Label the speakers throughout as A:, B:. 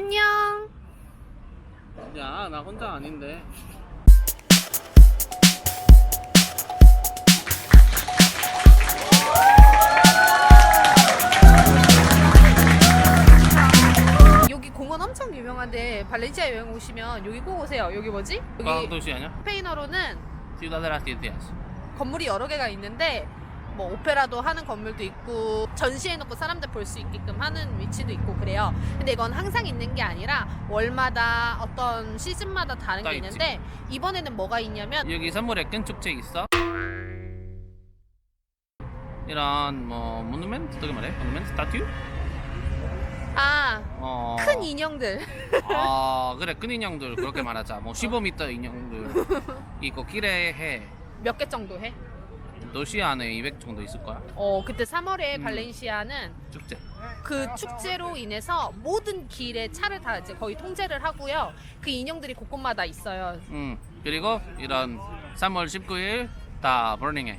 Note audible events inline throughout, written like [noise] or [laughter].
A: 안녕.
B: 야, 나 혼자 아닌데.
A: 여기 공원 엄청 유명한데 발렌시아 여행 오시면 여기 꼭 오세요. 여기 뭐지?
B: 과
A: 여기
B: 도시 아니야?
A: 스페인어로는
B: Ciudad de las Ciencias.
A: 건물이 여러 개가 있는데 뭐 오페라도 하는 건물도 있고 전시해놓고 사람들 볼 수 있게끔 하는 위치도 있고 그래요. 근데 이건 항상 있는 게 아니라 월마다 어떤 시즌마다 다른 다게
B: 있지.
A: 있는데 이번에는 뭐가 있냐면
B: 여기 선물의 끈 축제 있어. 이런 뭐 모누멘트 어떻게 말해? 모누멘트 스타튜?
A: 아큰
B: 어.
A: 인형들
B: 아 그래 끈 인형들 그렇게 말하자. 뭐 [laughs] 15m 인형들 있고 길에 해.
A: 몇 개 정도 해?
B: 안에 200 정도 있을 거야.
A: 어 그때 3월에
B: 음.
A: 발렌시아는
B: 축제.
A: 그 축제로 인해서 모든 길에 차를 다 이제 거의 통제를 하고요. 그 인형들이 곳곳마다 있어요.
B: 음 그리고 이런 3월 19일 다 버닝해.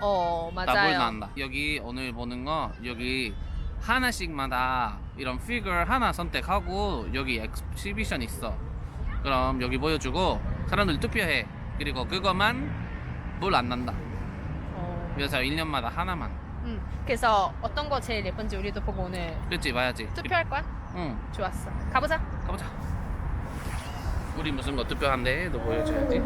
B: 어다불
A: 맞아요.
B: 난다. 여기 오늘 보는 거 여기 하나씩마다 이런 피규어 하나 선택하고 여기 엑스피비션 있어. 그럼 여기 보여주고 사람들 투표해. 그리고 그거만 물안 난다.
A: 어,
B: 그래서 1년마다 하나만.
A: 음. 그래서 어떤 거 제일 예쁜지 우리도 보고 오늘
B: 그렇지 봐야지.
A: 투표할 거야?
B: 응
A: 좋았어. 가보자.
B: 가보자. 우리 무슨 거 투표한대? 너 보여줘야지.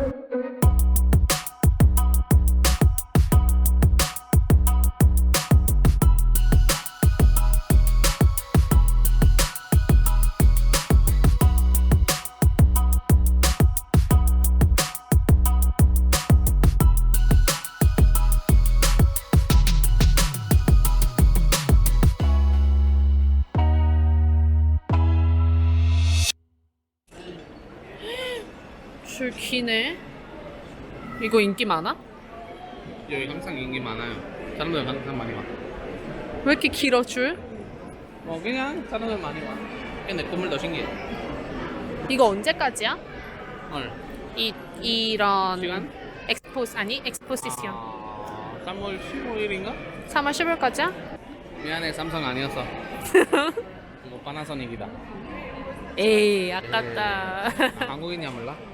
A: 줄 기네. 이거 인기 많아?
B: 여기 항상 인기 많아요. 사람들 항상 많이 와.
A: 왜 이렇게 길어 줄?
B: 어 그냥 사람들 많이 와. 근데 건물 더 신기해.
A: 이거 언제까지야?
B: 헐.
A: 이 이런
B: 시간?
A: 엑스포 아니 엑스포시션.
B: 아, 3월 15일인가?
A: 3월 10일까지야?
B: 미안해 삼성 아니었어. 이거 파나소닉이다.
A: 에이 아깝다.
B: 아, 한국인이야 몰라?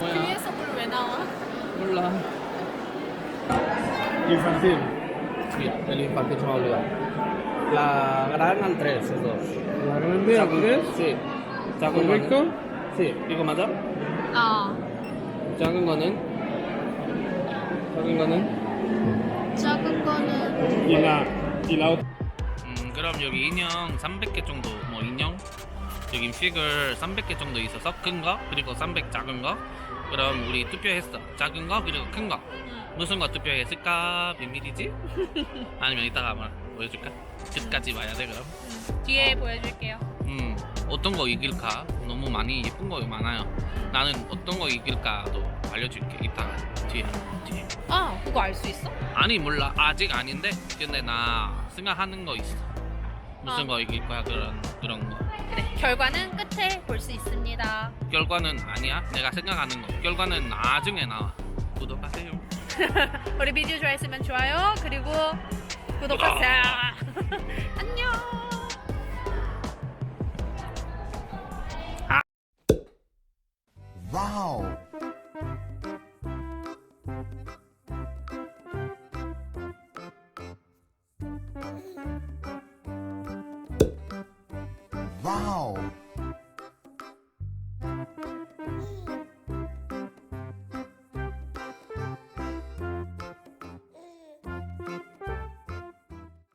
B: 뭐야?
A: 뒤에서 물 왜 나와?
B: 몰라.
C: Infantil.
B: Sí, el infantil se me ha olvidado. La gran tres, esos dos.
C: La grande a tres.
B: Sí. 작은
C: ¿Correcto?
B: 거는? Sí. 이거 맞아?
A: 어.
B: 작은 거는? 작은 거는?
A: 작은 거는
C: Y la, y la otra.
B: 음, 그럼 여기 인형 300개 정도, 뭐 인형? 여기 피규어 300개 정도 있어서 큰 거, 그리고 300 작은 거. 그럼 우리 투표했어. 작은 거, 그리고 큰 거. 무슨 거 투표했을까? 비밀이지? [laughs] 아니면 이따가 뭐 보여줄까? 끝까지 봐야 돼, 그럼.
A: 뒤에 보여줄게요.
B: 음, 어떤 거 이길까? 너무 많이 예쁜 거 많아요. 나는 어떤 거 이길까도 알려줄게. 이따가 뒤에 뒤에.
A: 아 그거 알 수 있어?
B: 아니 몰라 아직 아닌데 근데 나 생각하는 거 있어. 무슨
A: 아.
B: 거 이길 거야 그런 그런 거.
A: 그래. 결과는 끝에 볼 수 있습니다.
B: 결과는 아니야. 내가 생각하는 거. 결과는 나중에 나와. 구독하세요. [laughs]
A: 우리 비디오 좋아했으면 좋아요. 그리고 구독하세요. [laughs] 안녕.
D: Wow! Wow.